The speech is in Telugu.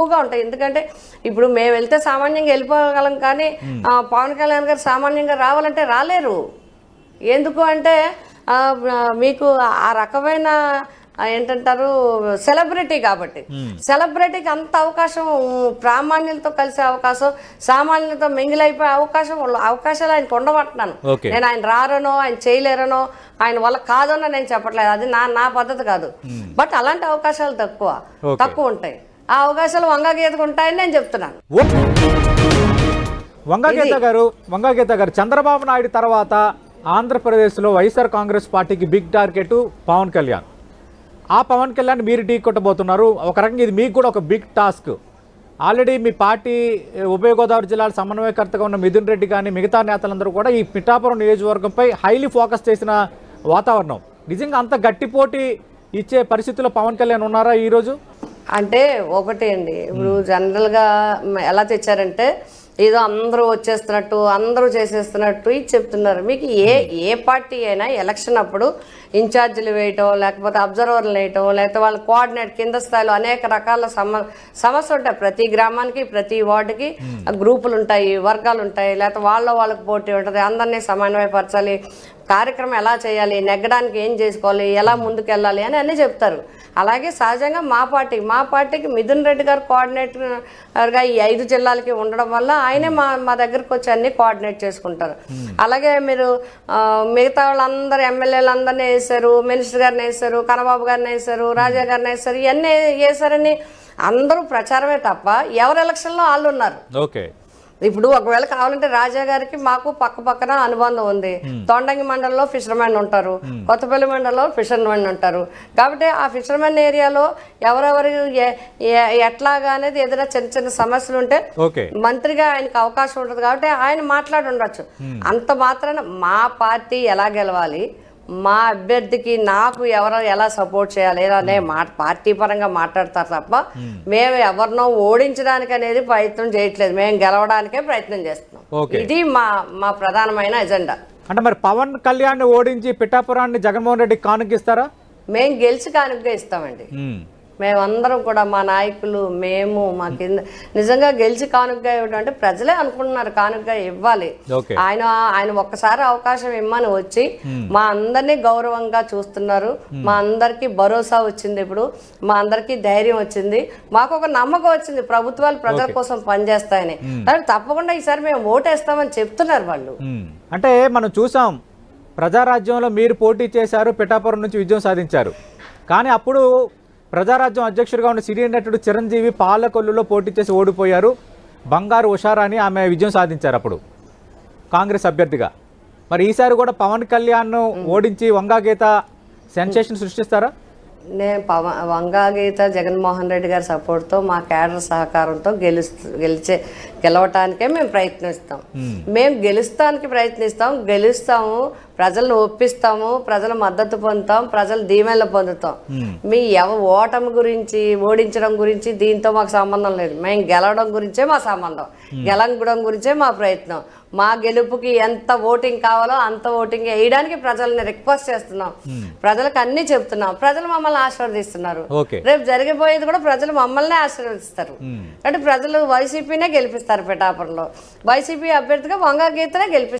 ఎక్కువగా ఉంటాయి. ఎందుకంటే ఇప్పుడు మేము వెళ్తే సామాన్యంగా వెళ్ళిపోగలం కానీ పవన్ కళ్యాణ్ గారు సామాన్యంగా రావాలంటే రాలేరు. ఎందుకు అంటే మీకు ఆ రకమైన ఏంటంటారు సెలబ్రిటీ కాబట్టి. సెలబ్రిటీకి అంత అవకాశం ప్రామాణ్యులతో కలిసే అవకాశం సామాన్యులతో మింగిలైపోయే అవకాశం అవకాశాలు ఆయనకు Okay. నేను ఆయన రారనో ఆయన చేయలేరనో ఆయన వల్ల కాదనో నేను చెప్పట్లేదు. అది నా నా పద్ధతి కాదు. బట్ అలాంటి అవకాశాలు తక్కువ. తక్కువ ఉంటాయి. ఆ అవకాశాలు వంగ గీతకు ఉంటాయని నేను చెప్తున్నాను. ఓ- వంగగీత గారు వంగగీత గారు చంద్రబాబు నాయుడు తర్వాత ఆంధ్రప్రదేశ్లో వైఎస్ఆర్ కాంగ్రెస్ పార్టీకి బిగ్ టార్గెట్ పవన్ కళ్యాణ్. ఆ పవన్ కళ్యాణ్ మీరు ఢీ కొట్టబోతున్నారు. ఒక రకంగా ఇది మీకు కూడా ఒక బిగ్ టాస్క్ ఆల్రెడీ మీ పార్టీ ఉభయ గోదావరి జిల్లాల సమన్వయకర్తగా ఉన్న మిథున్ రెడ్డి కానీ మిగతా నేతలందరూ కూడా ఈ పిఠాపురం నియోజకవర్గంపై హైలీ ఫోకస్ చేసిన వాతావరణం. నిజంగా అంత గట్టి పోటీ ఇచ్చే పరిస్థితిలో పవన్ కళ్యాణ్ ఉన్నారా ఈరోజు? అంటే ఒకటి అండి. ఇప్పుడు జనరల్గా ఎలా తెచ్చారంటే ఏదో అందరూ వచ్చేస్తున్నట్టు అందరూ చేసేస్తున్నట్టు ఇది చెప్తున్నారు. మీకు ఏ ఏ పార్టీ అయినా ఎలక్షన్ అప్పుడు ఇన్ఛార్జీలు వేయటం లేకపోతే అబ్జర్వర్లు వేయటం లేకపోతే వాళ్ళ కోఆర్డినేట్ కింద స్థాయిలో అనేక రకాల సమ సమస్యలు ఉంటాయి. ప్రతి గ్రామానికి ప్రతి వార్డుకి గ్రూపులు ఉంటాయి వర్గాలు ఉంటాయి లేకపోతే వాళ్ళ వాళ్ళకి పోటీ ఉంటుంది అందరినీ సమన్వయపరచాలి కార్యక్రమం ఎలా చేయాలి నెగ్గడానికి ఏం చేసుకోవాలి ఎలా ముందుకు వెళ్ళాలి అని అన్నీ చెప్తారు. అలాగే సహజంగా మా పార్టీ మా పార్టీకి మిథున్ రెడ్డి గారు కోఆర్డినేటర్గా ఈ ఐదు జిల్లాలకి ఉండడం వల్ల ఆయనే మా మా దగ్గరకు వచ్చి అన్ని కోఆర్డినేట్ చేసుకుంటారు. అలాగే మీరు మిగతా వాళ్ళందరూ ఎమ్మెల్యేలు అందరినీ వేశారు మినిస్టర్ గారిని వేశారు కనబాబు గారిని వేశారు రాజా గారిని వేశారు ఇవన్నీ వేశారని అందరూ ప్రచారమే తప్ప ఎవరు ఎలక్షన్లో వాళ్ళు ఉన్నారు. ఓకే. ఇప్పుడు ఒకవేళ కావాలంటే రాజా గారికి మాకు పక్క పక్కన అనుబంధం ఉంది. తొండంగి మండలంలో ఫిషర్మెన్ ఉంటారు. కొత్తపల్లి మండలంలో ఫిషర్మెన్ ఉంటారు. కాబట్టి ఆ ఫిషర్మెన్ ఏరియాలో ఎవరెవరు ఎట్లాగా అనేది ఏదైనా చిన్న చిన్న సమస్యలు ఉంటే మంత్రిగా ఆయనకు అవకాశం ఉంటుంది. కాబట్టి ఆయన మాట్లాడి ఉండొచ్చు. అంత మాత్రాన మా పార్టీ ఎలా గెలవాలి? మా అభ్యర్థికి నాకు ఎవరు ఎలా సపోర్ట్ చేయాలి అనే మాట పార్టీ పరంగా మాట్లాడతారు తప్ప మేము ఎవరినో ఓడించడానికి అనేది ప్రయత్నం చేయట్లేదు. మేము గెలవడానికే ప్రయత్నం చేస్తున్నాం. ఇది మా మా ప్రధానమైన ఎజెండా అంటే మరి పవన్ కళ్యాణ్ ఓడించి పిఠాపురాన్ని జగన్మోహన్ రెడ్డి కానుకిస్తారా మేము గెలిచి కానుకగా ఇస్తామండి. మేమందరం కూడా మా నాయకులు మేము మా కింద నిజంగా గెలిచి కానుకగా ఇవ్వడం అంటే ప్రజలే అనుకుంటున్నారు కానుకగా ఇవ్వాలి. ఆయన ఆయన ఒక్కసారి అవకాశం ఇమ్మని వచ్చి మా అందరినీ గౌరవంగా చూస్తున్నారు. మా అందరికి భరోసా వచ్చింది ఇప్పుడు. మా అందరికి ధైర్యం వచ్చింది. మాకు ఒక నమ్మకం వచ్చింది ప్రభుత్వాలు ప్రజల కోసం పనిచేస్తాయని. కానీ తప్పకుండా ఈసారి మేము ఓటేస్తామని చెప్తున్నారు వాళ్ళు. అంటే మనం చూసాం ప్రజారాజ్యంలో మీరు పోటీ చేశారు పిఠాపురం నుంచి విజయం సాధించారు. కానీ అప్పుడు ప్రజారాజ్యం అధ్యక్షుడిగా ఉన్న సినీ నటుడు చిరంజీవి పాలకొల్లులో పోటీ చేసి ఓడిపోయారు. బంగారు ఉషారా అని ఆమె విజయం సాధించారు అప్పుడు. కాంగ్రెస్ అభ్యర్థిగా. మరి ఈసారి కూడా పవన్ కళ్యాణ్ ఓడించి వంగాగీత సెన్సేషన్ సృష్టిస్తారా? నేను పవ వంగా గీత జగన్మోహన్ రెడ్డి గారి సపోర్ట్తో మా క్యాడర్ సహకారంతో గెలుస్తూ గెలిచే గెలవటానికే మేము ప్రయత్నిస్తాం. మేము. గెలుస్తానికి ప్రయత్నిస్తాం గెలుస్తాము ప్రజలను ఒప్పిస్తాము ప్రజల మద్దతు పొందుతాం ప్రజల దీవెనలు పొందుతాం. మీ ఎవ ఓటమి గురించి ఓడించడం గురించి దీంతో మాకు సంబంధం లేదు. మేము గెలవడం గురించే మా సంబంధం. గెలవడం గురించే మా ప్రయత్నం. మా గెలుపుకి ఎంత ఓటింగ్ కావాలో అంత ఓటింగ్ వేయడానికి ప్రజల్ని రిక్వెస్ట్ చేస్తున్నాం. ప్రజలకు అన్ని చెప్తున్నాం. ప్రజలు మమ్మల్ని ఆశీర్వదిస్తున్నారు. రేపు జరిగిపోయేది కూడా ప్రజలు మమ్మల్ని ఆశీర్వదిస్తారు. అంటే ప్రజలు వైసీపీనే గెలిపిస్తారు పిఠాపురంలో. వైసీపీ అభ్యర్థిగా వంగా గీతనే గెలిపిస్తారు